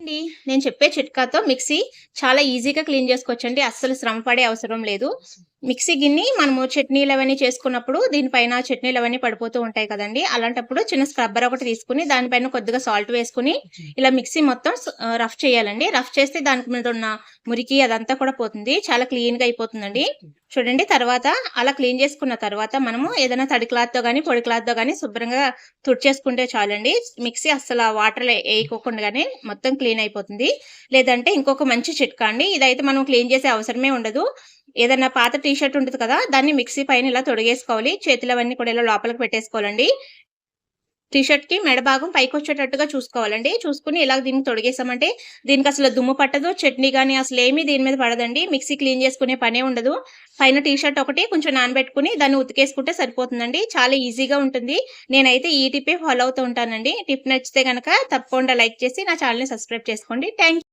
అండి. నేను చెప్పే చిట్కాతో మిక్సీ చాలా ఈజీగా క్లీన్ చేసుకోవచ్చండి. అస్సలు శ్రమ పడే అవసరం లేదు. మిక్సీ గిన్నె మనము చట్నీలు అవన్నీ చేసుకున్నప్పుడు దీనిపైన చట్నీలు అవన్నీ పడిపోతూ ఉంటాయి కదండి. అలాంటప్పుడు చిన్న స్క్రబ్బర్ ఒకటి తీసుకుని దానిపైన కొద్దిగా సాల్ట్ వేసుకుని ఇలా మిక్సీ మొత్తం రఫ్ చేయాలండి. రఫ్ చేస్తే దాని మీద ఉన్న మురికి అదంతా కూడా పోతుంది. చాలా క్లీన్గా అయిపోతుందండి చూడండి తర్వాత అలా క్లీన్ చేసుకున్న తర్వాత మనము ఏదైనా తడి క్లాత్తో గానీ పొడి క్లాత్తో గానీ శుభ్రంగా తుడిచేసుకుంటే చాలండి. మిక్సీ అస్సలు వాటర్ వేయకోకుండానే మొత్తం క్లీన్ అయిపోతుంది. లేదంటే ఇంకొక మంచి చిట్కా అండి. ఇదైతే మనం క్లీన్ చేసే అవసరమే ఉండదు. ఏదైనా పాత టీ షర్ట్ ఉంటుంది కదా దాన్ని మిక్సీ పైన ఇలా తొడిగేసుకోవాలి. చేతులు అవన్నీ కూడా ఇలా లోపలికి పెట్టేసుకోవాలండి. టీ షర్ట్కి మెడ భాగం పైకి వచ్చేటట్టుగా చూసుకోవాలండి. చూసుకుని ఇలా దీన్ని తొడిగేసామంటే దీనికి అసలు దుమ్ము పట్టదు చట్నీ కానీ అసలు ఏమీ దీని మీద పడదండి. మిక్సీ క్లీన్ చేసుకునే పనే ఉండదు. పైన టీ షర్ట్ ఒకటి కొంచెం నానబెట్టుకుని దాన్ని ఉతికేసుకుంటే సరిపోతుందండి. చాలా ఈజీగా ఉంటుంది. నేనైతే ఈ టిప్పే ఫాలో అవుతూ ఉంటానండి. టిప్ నచ్చితే కనుక తప్పకుండా లైక్ చేసి నా ఛానల్ని సబ్స్క్రైబ్ చేసుకోండి. థ్యాంక్